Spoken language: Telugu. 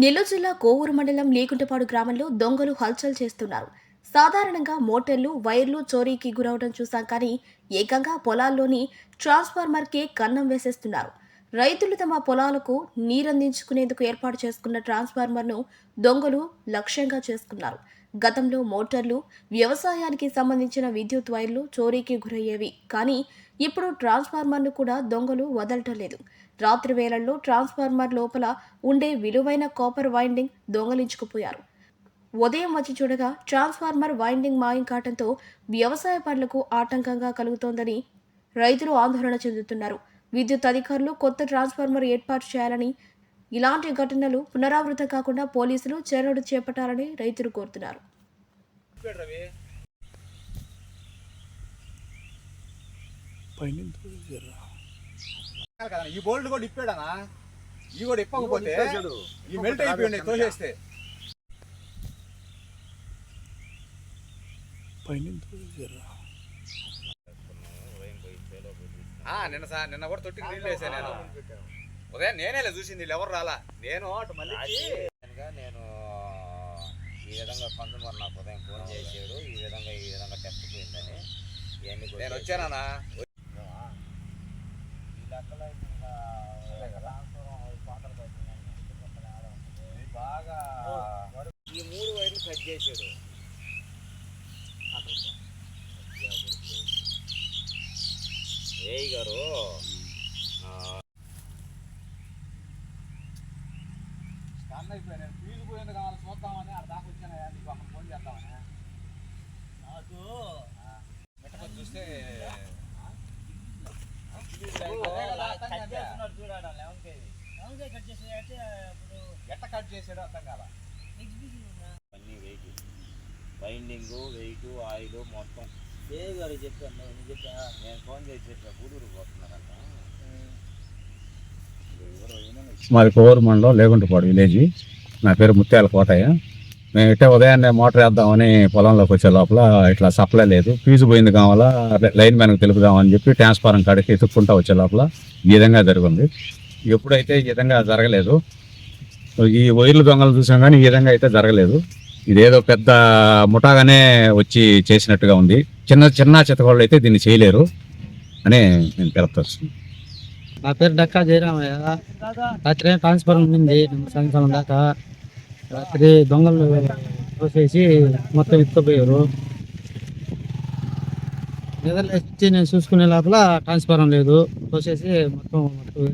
నెల్లూరు జిల్లా కోవూరు మండలం లేకుంటపాడు గ్రామంలో దొంగలు హల్చల్ చేస్తున్నారు. సాధారణంగా మోటార్లు వైర్లు చోరీకి గురవడం చూశాం కానీ ఏకంగా పొలాల్లోని ట్రాన్స్ఫార్మర్కే కన్నం వేసేస్తున్నారు. రైతులు తమ పొలాలకు నీరందించుకునేందుకు ఏర్పాటు చేసుకున్న ట్రాన్స్ఫార్మర్ను దొంగలు లక్ష్యంగా చేసుకున్నారు. గతంలో మోటార్లు వ్యవసాయానికి సంబంధించిన విద్యుత్ వైర్లు చోరీకి గురయ్యేవి. కానీ ఇప్పుడు ట్రాన్స్ఫార్మర్ను కూడా దొంగలు వదలటం లేదు రాత్రి వేళల్లో ట్రాన్స్ఫార్మర్ లోపల ఉండే విలువైన కాపర్ వైండింగ్ దొంగలించుకుపోయారు. ఉదయం వచ్చి చూడగా ట్రాన్స్ఫార్మర్ వైండింగ్ మాయం కావడంతో వ్యవసాయ పనులకు ఆటంకంగా కలుగుతోందని రైతులు ఆందోళన చెందుతున్నారు. విద్యుత్ అధికారులు కొత్త ట్రాన్స్ఫార్మర్ ఏర్పాటు చేయాలని ఇలాంటి ఘటనలు పునరావృతం కాకుండా పోలీసులు చర్యలు చేపట్టాలని రైతులు కోరుతున్నారు. ఈ బోల్డ్ కూడా ఇప్పాడనా? ఈ కూడా ఇప్పకపోతే ఈ మెల్ట్ అయిపోయింది తోసేస్తే. పైన నిన్న సా నిన్న కూడా తొట్టికి నీళ్ళు వేసా నేను. ఉదయం నేనే చూసింది వీళ్ళు ఎవరు రాలా? నేను అటు మళ్ళీ నేను ఈ విధంగా కన్సూమర్ నాకు ఉదయం ఫోన్ చేసాడు ఈ విధంగా ఈ విధంగా టెస్ట్ పోయిందని ఇవన్నీ నేను వచ్చానా. బాగా ఈ మూడు వైర్లు కట్ చేసాడు ఏయ్ గారు ఆ, స్కాన్ అయిపోయా నేను ఫీజు పోయింది కావాలి చూద్దామని అక్కడ దాకా వచ్చాను నీకు అక్కడ ఫోన్ చేద్దామని. నాకు మెట్టకొచ్చి చూస్తే చూడాలి లెవెన్ కేజీ ఎట్ట కట్ చేసాడో అర్థం కాలా. అన్నీ వెయిట్. బైండింగ్ వెయిట్ ఆయిల్ మొత్తం. ఏ గారు చెప్పాను నేను చెప్పా. నేను ఫోన్ చేసి చెప్పా గూడూరు పోతున్నారంట. మాది కోవూరు మండలం లేగుంటపాడు విలేజ్. నా పేరు ముత్యాల కోటయ్య. మేము ఇట్టే ఉదయాన్నే మోటార్ వేద్దామని పొలంలోకి వచ్చే లోపల ఇట్లా సప్లై లేదు. ఫీజు పోయింది కావాలా లైన్ మ్యాన్కి తెలుపుదామని చెప్పి ట్రాన్స్ఫారం కాడికి ఎత్తుక్కుంటా వచ్చే లోపల ఈ విధంగా జరిగింది. ఎప్పుడైతే ఈ విధంగా జరగలేదు ఈ వైర్లు దొంగలు చూసాం కానీ ఈ విధంగా అయితే జరగలేదు. ఇదేదో పెద్ద ముఠాగానే వచ్చి చేసినట్టుగా ఉంది. చిన్న చిన్న చిత్తగోళ్ళు అయితే దీన్ని చేయలేరు. అని నేను తెలుపుతాను నా పేరు డక్కా జయరామయ్య. రాత్రి ట్రాన్స్ఫర్ ఉంది సాయంకాలం దాకా రాత్రి దొంగలు తోసేసి మొత్తం ఎత్తుకుపోయారు. నిద్రలేసి నేను చూసుకునే లోపల ట్రాన్స్ఫారం లేదు. తోసేసి మొత్తం మొత్తం